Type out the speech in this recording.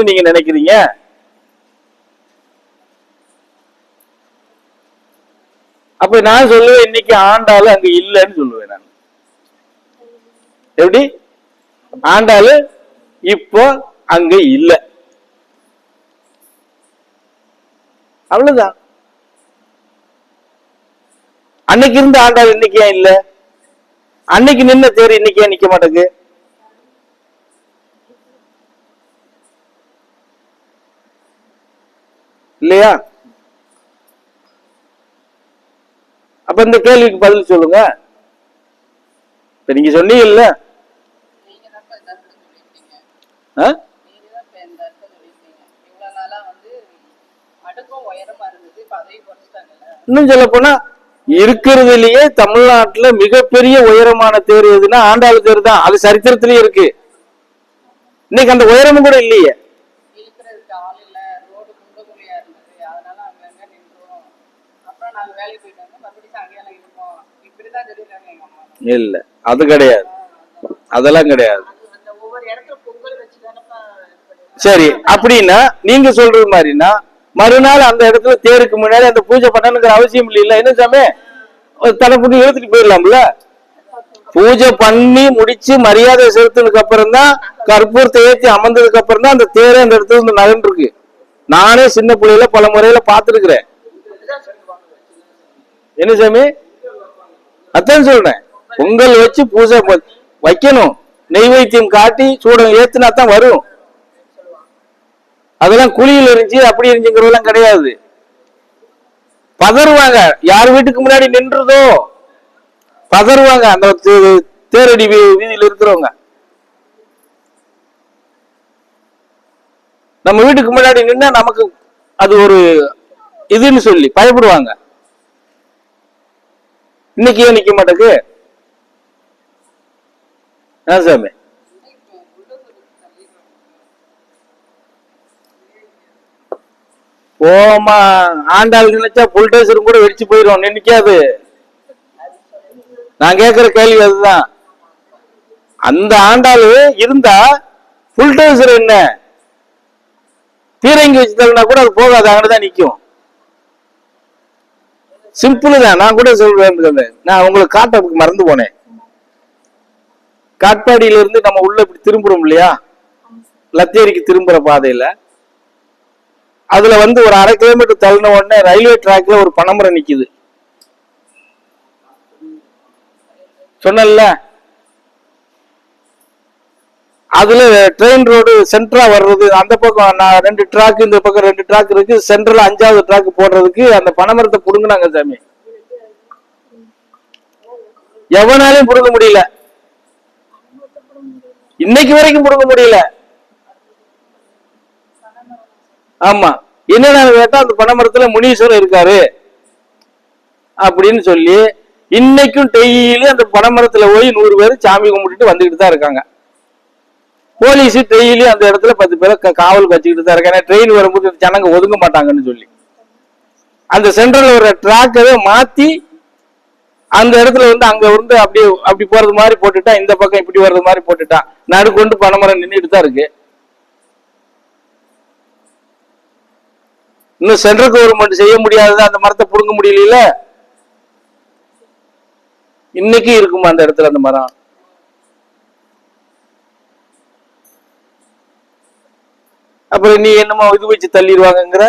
இருக்குன்னு நீங்க நினைக்கிறீங்க? அப்ப நான் சொல்லுவேன் இன்னைக்கு ஆண்டாளு அங்க இல்லைன்னு சொல்லுவேன் நான். எப்படி? ஆண்டாளு இப்போ அங்க இல்ல. அவ்வளவுதான். அன்னைக்கு இருந்த ஆண்டாள் இன்னைக்கு ஏன் இல்ல? அன்னைக்கு நின்ன தேர் இன்னைக்கு ஏன் நிக்க மாட்டேங்குது? இல்லையா? அப்ப இந்த கேள்விக்கு பதில் சொல்லுங்க. இப்ப நீங்க சொன்னீங்கல்ல ஆ? இன்னும் சொல்ல போனா இருக்கிறதுலயே தமிழ்நாட்டுல மிகப்பெரிய உயரமான தேர் எதுன்னா ஆண்டாள் தேர் தான். அது சரித்திரத்திலேயே இருக்கு. இன்னைக்கு அந்த உயரமும் கூட இல்லையே. இல்ல அது கிடையாது. அதெல்லாம் கிடையாது. சரி அப்படின்னா நீங்க சொல்றது மாதிரினா மறுநாள் அந்த இடத்துல தேருக்கு முன்னாடி அந்த பூஜை பண்ணணுங்கிற அவசியம் இல்ல என்ன சாமி? தலைப்புட்டு எடுத்துட்டு போயிடலாம்ல? பூஜை பண்ணி முடிச்சு மரியாதை செலுத்தினதுக்கு அப்புறம் தான் கற்பூரத்தை ஏத்தி அமர்ந்ததுக்கு அப்புறம் தான் அந்த தேரே அந்த இடத்துல இருந்து நகர்ந்து இருக்கு நானே சின்ன பிள்ளையில பல முறையில பார்த்துருக்கிறேன். என்ன சாமி? அதான் சொல்றேன். பொங்கல் வச்சு பூஜை வைக்கணும் வைக்கணும். நெய்வேத்தியம் காட்டி சூடம் ஏத்துனா தான் வரும். அதெல்லாம் குழியில் இருந்துச்சு அப்படி இருந்துங்கிறதெல்லாம் கிடையாது. பதறுவாங்க. யார் வீட்டுக்கு முன்னாடி நின்றதோ? பதறுவாங்க. அந்த தே- தேரடி வீ- வீதியில இருக்கிறவங்க. நம்ம வீட்டுக்கு முன்னாடி நின்னா நமக்கு அது ஒரு இதுன்னு சொல்லி பயப்படுவாங்க. இன்னைக்கு ஏன் நிக்க மாட்டேக்கு? சாமி. போமா ஆண்டாள் நினைச்சா புல்டேசரும் கூட வெடிச்சு போயிடும் நினைக்காது நான் கேக்குற கேள்வி அதுதான். அந்த ஆண்டாள் இருந்தா புல்டேசர் என்ன? பீரங்கி வச்சு தள்ளினா கூட அது போகாது அங்கதான் நிக்கும். சிம்பிள் தான். நான் கூட சொல்றேன் நான் உங்களுக்கு காட்டுறதுக்கு மறந்து போனேன். காட்பாடியில இருந்து நம்ம உள்ள இப்படி திரும்புறோம் இல்லையா? லத்தேரிக்கு திரும்புற பாதையில. அதுல வந்து ஒரு அரை கிலோமீட்டர் தள்ளின உடனே ரயில்வே டிராக்ல ஒரு பனைமரம் நிக்குது. சொன்னல அதுல ட்ரெயின் ரோடு சென்டரா வர்றது அந்த பக்கம் நான் ரெண்டு ட்ராக் இந்த பக்கம் ரெண்டு ட்ராக் இருக்கு சென்ட்ரல் அஞ்சாவது ட்ராக் போடுறதுக்கு அந்த பனைமரத்தை புடுங்கினாங்க சாமி. எவனாலையும் புடுங்க முடியல. இன்னைக்கு வரைக்கும் புடுங்க முடியல. ஆமா. என்னன்னு கேட்டா அந்த பனைமரத்துல முனீஸ்வரர் இருக்காரு. அப்படின்னு சொல்லி இன்னைக்கும் டெய்லி அந்த பனைமரத்துல போய் நூறு பேர் சாமி கும்பிட்டுட்டு வந்துகிட்டு தான் இருக்காங்க. போலீஸ் டெய்லி அந்த இடத்துல பத்து பேரை க- காவலுக்கு வச்சுக்கிட்டு தான் ஏன்னா ட்ரெயின் வரும்போது இந்த ஜனங்க ஒதுங்க மாட்டாங்கன்னு சொல்லி. அந்த சென்ட்ரல் ஒரு ட்ராக்கவே மாத்தி அந்த இடத்துல வந்து அங்க வந்து அப்படி அப்படி போறது மாதிரி போட்டுட்டா இந்த பக்கம் இப்படி வர்றது மாதிரி போட்டுட்டா நடு கொண்டு பனைமரம் நின்றுட்டு தான் இருக்கு. இன்னும் சென்ட்ரல் கவர்மெண்ட் செய்ய முடியாதது அந்த மரத்தை புடுங்க முடியல இன்னைக்கு இருக்குமா அந்த இடத்துல அந்த மரம்? அப்புறம் நீ என்னமோ இது வச்சு தள்ளிடுவாங்கங்கிற